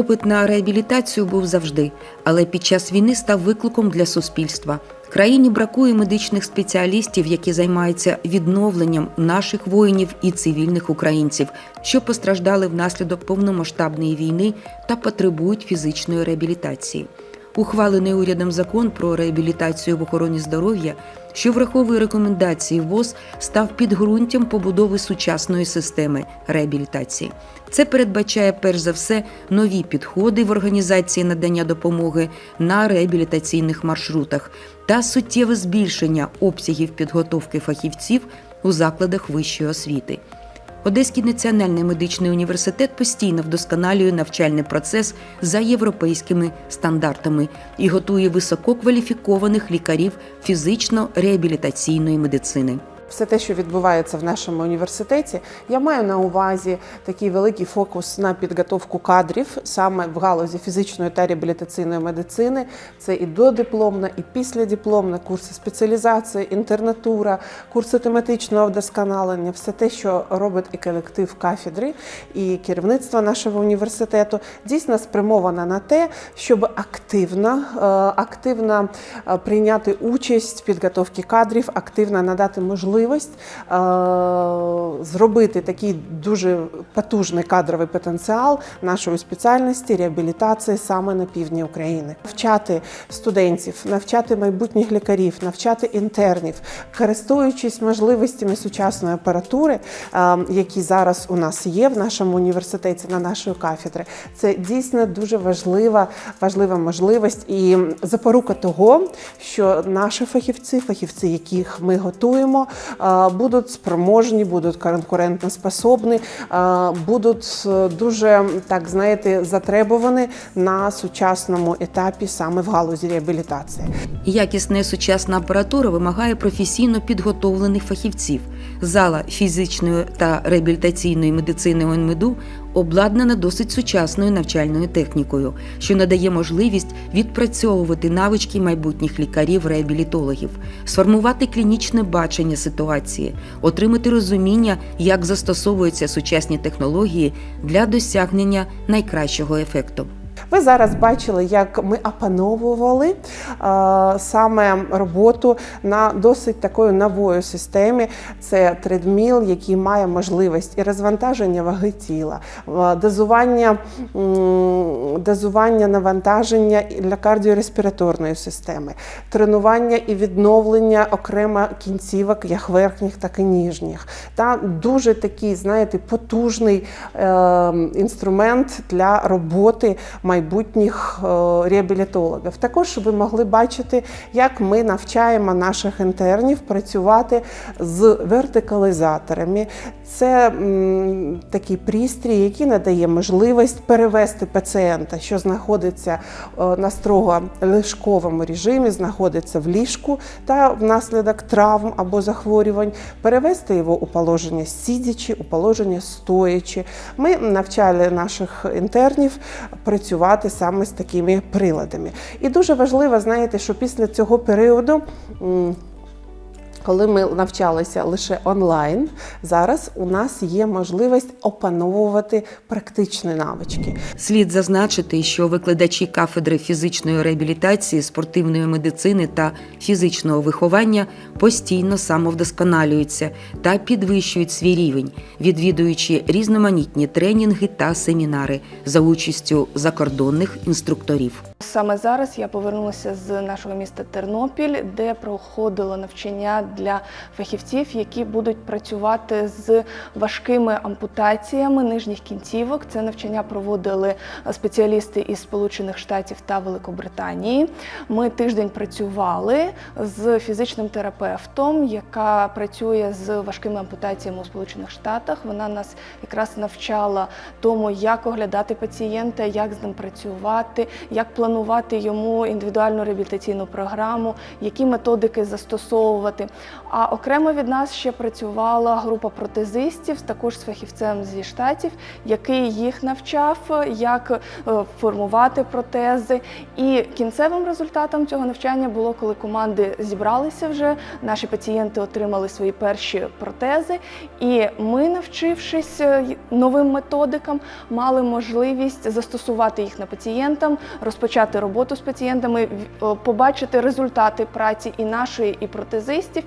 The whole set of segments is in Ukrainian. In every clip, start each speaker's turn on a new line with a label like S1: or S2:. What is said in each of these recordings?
S1: Попит на реабілітацію був завжди, але під час війни став викликом для суспільства. Країні бракує медичних спеціалістів, які займаються відновленням наших воїнів і цивільних українців, що постраждали внаслідок повномасштабної війни та потребують фізичної реабілітації. Ухвалений урядом закон про реабілітацію в охороні здоров'я, що враховує рекомендації ВОЗ, став підґрунтям побудови сучасної системи реабілітації. Це передбачає перш за все нові підходи в організації надання допомоги на реабілітаційних маршрутах та суттєве збільшення обсягів підготовки фахівців у закладах вищої освіти. Одеський національний медичний університет постійно вдосконалює навчальний процес за європейськими стандартами і готує висококваліфікованих лікарів фізично-реабілітаційної медицини.
S2: Все те, що відбувається в нашому університеті, я маю на увазі такий великий фокус на підготовку кадрів саме в галузі фізичної та реабілітаційної медицини. Це і додипломна, і післядипломна, курси спеціалізації, інтернатура, курси тематичного вдосконалення, все те, що робить і колектив кафедри, і керівництво нашого університету, дійсно спрямовано на те, щоб активно, е, активно е, прийняти участь в підготовці кадрів, активно надати можливість можливість е, зробити такий дуже потужний кадровий потенціал нашої спеціальності реабілітації саме на півдні України, навчати студентів, навчати майбутніх лікарів, навчати інтернів, користуючись можливостями сучасної апаратури, е, які зараз у нас є в нашому університеті на нашої кафедри. Це дійсно дуже важлива, важлива можливість і запорука того, що наші фахівці, фахівці, яких ми готуємо, будуть спроможні, будуть конкурентоспособні, е, будуть е, дуже так знаєте затребувані на сучасному етапі саме в галузі реабілітації.
S1: Якісна сучасна апаратура вимагає професійно підготовлених фахівців. Зала фізичної та реабілітаційної медицини ОНМЕДУ обладнана досить сучасною навчальною технікою, що надає можливість відпрацьовувати навички майбутніх лікарів-реабілітологів, сформувати клінічне бачення ситуації, отримати розуміння, як застосовуються сучасні технології для досягнення найкращого ефекту.
S2: Ви зараз бачили, як ми опановували е, саме роботу на досить такої нової системі. Це тредміл, який має можливість і розвантаження ваги тіла, е, дозування, дозування навантаження для кардіореспіраторної системи, тренування і відновлення окремо кінцівок, як верхніх, так і ніжніх. Та дуже такий, знаєте, потужний е, інструмент для роботи майбутніх е, реабілітологів. Також ви могли бачити, як ми навчаємо наших інтернів працювати з вертикалізаторами. Це м, такий пристрій, який надає можливість перевести пацієнта, що знаходиться е, на строго ліжковому режимі, знаходиться в ліжку та внаслідок травм або захворювань, перевести його у положення сидячи, у положення стоячи. Ми навчали наших інтернів працювати саме з такими приладами. І дуже важливо, знаєте, що після цього періоду. Коли ми навчалися лише онлайн, зараз у нас є можливість опановувати практичні навички.
S1: Слід зазначити, що викладачі кафедри фізичної реабілітації, спортивної медицини та фізичного виховання постійно самовдосконалюються та підвищують свій рівень, відвідуючи різноманітні тренінги та семінари за участю закордонних інструкторів.
S3: Саме зараз я повернулася з нашого міста Тернопіль, де проходило навчання для фахівців, які будуть працювати з важкими ампутаціями нижніх кінцівок. Це навчання проводили спеціалісти із Сполучених Штатів та Великобританії. Ми тиждень працювали з фізичним терапевтом, яка працює з важкими ампутаціями у Сполучених Штатах. Вона нас якраз навчала тому, як оглядати пацієнта, як з ним працювати, як планувати планувати йому індивідуальну реабілітаційну програму, які методики застосовувати. А окремо від нас ще працювала група протезистів, також з фахівцем зі штатів, який їх навчав, як е, формувати протези. І кінцевим результатом цього навчання було, коли команди зібралися вже, наші пацієнти отримали свої перші протези, і ми, навчившись е, новим методикам, мали можливість застосувати їх на пацієнтам, розпочати роботу з пацієнтами, е, побачити результати праці і нашої, і протезистів.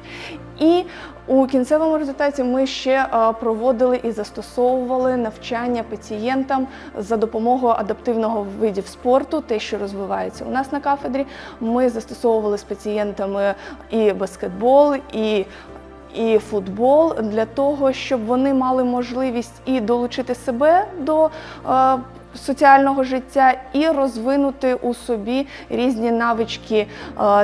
S3: І у кінцевому результаті ми ще е, проводили і застосовували навчання пацієнтам за допомогою адаптивного видів спорту, те, що розвивається у нас на кафедрі. Ми застосовували з пацієнтами і баскетбол, і і футбол для того, щоб вони мали можливість і долучити себе до е, соціального життя, і розвинути у собі різні навички, е,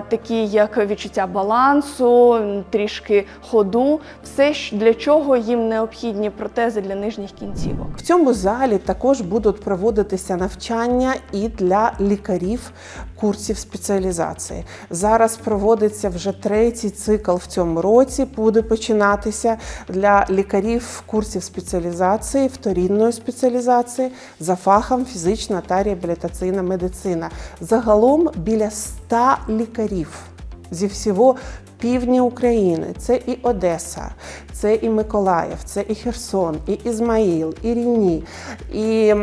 S3: такі як відчуття балансу, трішки ходу, все для чого їм необхідні протези для нижніх кінцівок.
S2: В цьому залі також будуть проводитися навчання і для лікарів курсів спеціалізації. Зараз проводиться вже третій цикл в цьому році. Буде починатися для лікарів курсів спеціалізації, вторинної спеціалізації за фахом фізична та реабілітаційна медицина. Загалом біля 100 лікарів зі всього півдня України. Це і Одеса, це і Миколаїв, це і Херсон, і Ізмаїл, і Рівні, і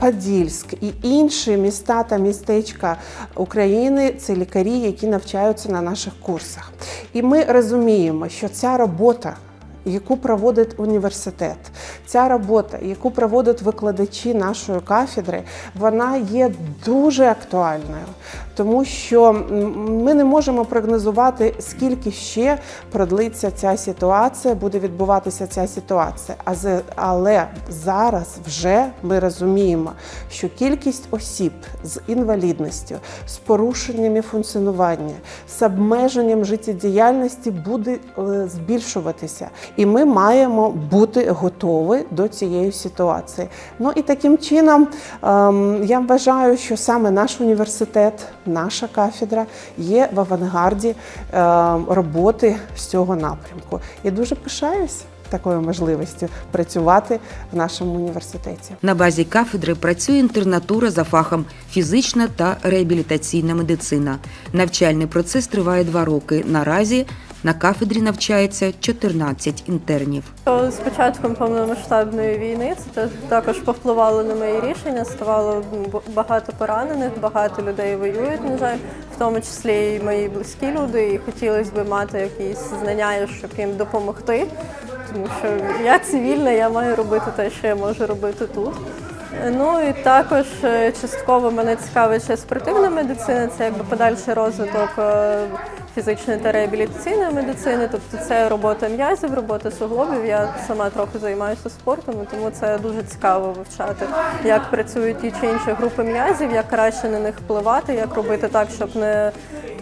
S2: Подільськ, і інші міста та містечка України. Це лікарі, які навчаються на наших курсах. І ми розуміємо, що ця робота. Яку проводить університет, ця робота, яку проводять викладачі нашої кафедри, вона є дуже актуальною, тому що ми не можемо прогнозувати, скільки ще продлиться ця ситуація, буде відбуватися ця ситуація. Але зараз вже ми розуміємо, що кількість осіб з інвалідністю, з порушеннями функціонування, з обмеженням життєдіяльності буде е, збільшуватися, і ми маємо бути готові до цієї ситуації. Ну і таким чином ем, я вважаю, що саме наш університет, наша кафедра є в авангарді ем, роботи з цього напрямку. Я дуже пишаюсь такою можливістю працювати в нашому університеті.
S1: На базі кафедри працює інтернатура за фахом фізична та реабілітаційна медицина. Навчальний процес триває два роки. Наразі на кафедрі навчається 14 інтернів.
S4: З початком повномасштабної війни це також повпливало на мої рішення. Ставало багато поранених, багато людей воюють, на жаль, в тому числі і мої близькі люди. І хотілося б мати якісь знання, щоб їм допомогти. Тому що я цивільна, я маю робити те, що я можу робити тут. Ну і також е, частково мене цікавить ще спортивна медицина, це якби подальший розвиток е, фізичної та реабілітаційної медицини. Тобто це робота м'язів, робота суглобів. Я сама трохи займаюся спортом, тому це дуже цікаво вивчати, як працюють ті чи інші групи м'язів, як краще на них впливати, як робити так, щоб не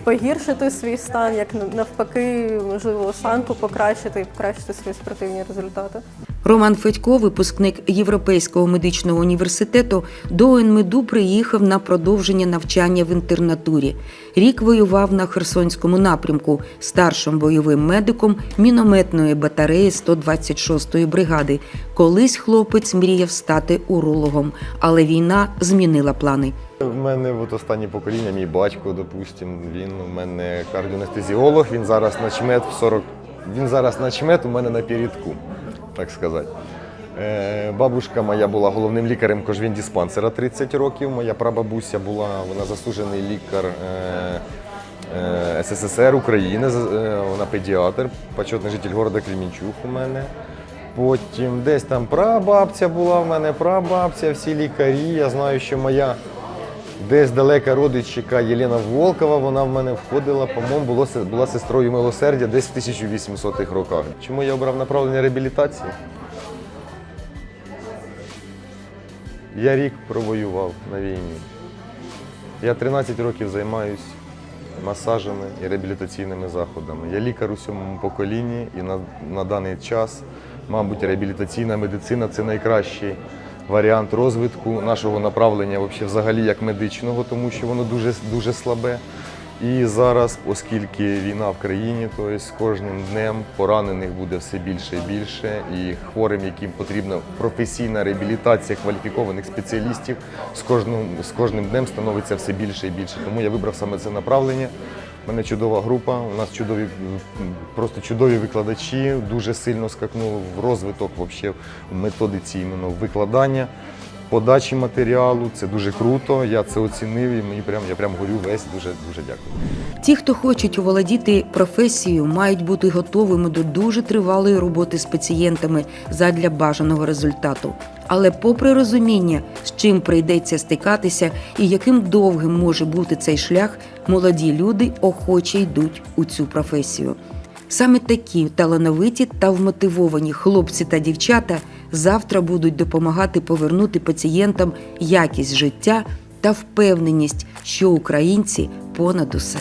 S4: погіршити свій стан, як навпаки, можливо, осанку покращити і покращити свої спортивні результати.
S1: Роман Федько, випускник Європейського медичного університету, до ОНМЕДу приїхав на продовження навчання в інтернатурі. Рік воював на Херсонському напрямку старшим бойовим медиком мінометної батареї 126-ї бригади. Колись хлопець мріяв стати урологом, але війна змінила плани.
S5: У мене от останнє покоління, мій батько, допустим, він у мене кардіонестезіолог, він зараз начмет в 40. Він зараз начмет у мене на передку, так сказати. Е, бабушка моя була головним лікарем кожвін-диспансера 30 років. Моя прабабуся була, вона заслужений лікар е, е, СССР України, вона педіатр, почетний житель міста Кремінчук у мене. Потім десь там прабабця була в мене, прабабця, всі лікарі. Я знаю, що моя Десь далека родичка Єлена Волкова, вона в мене входила, по-моєму, була сестрою милосердя десь в 1800-х роках. Чому я обрав направлення реабілітації? Я рік провоював на війні. Я 13 років займаюся масажами і реабілітаційними заходами. Я лікар у сьомому поколінні і на, на даний час, мабуть, реабілітаційна медицина це найкращий варіант розвитку нашого направлення, взагалі як медичного, тому що воно дуже, дуже слабе. І зараз, оскільки війна в країні, то з кожним днем поранених буде все більше і більше, і хворим, яким потрібна професійна реабілітація кваліфікованих спеціалістів, з кожним, з кожним днем становиться все більше і більше. Тому я вибрав саме це направлення. У мене чудова група, у нас чудові, просто чудові викладачі, дуже сильно скакнули в розвиток вообще, методиці іменно викладання подачі матеріалу. Це дуже круто. Я це оцінив і мені прям я прям горю весь. Дуже дуже дякую.
S1: Ті, хто хочуть оволодіти професією, мають бути готовими до дуже тривалої роботи з пацієнтами задля бажаного результату. Але, попри розуміння, з чим прийдеться стикатися і яким довгим може бути цей шлях, молоді люди охоче йдуть у цю професію. Саме такі талановиті та вмотивовані хлопці та дівчата завтра будуть допомагати повернути пацієнтам якість життя та впевненість, що українці понад усе.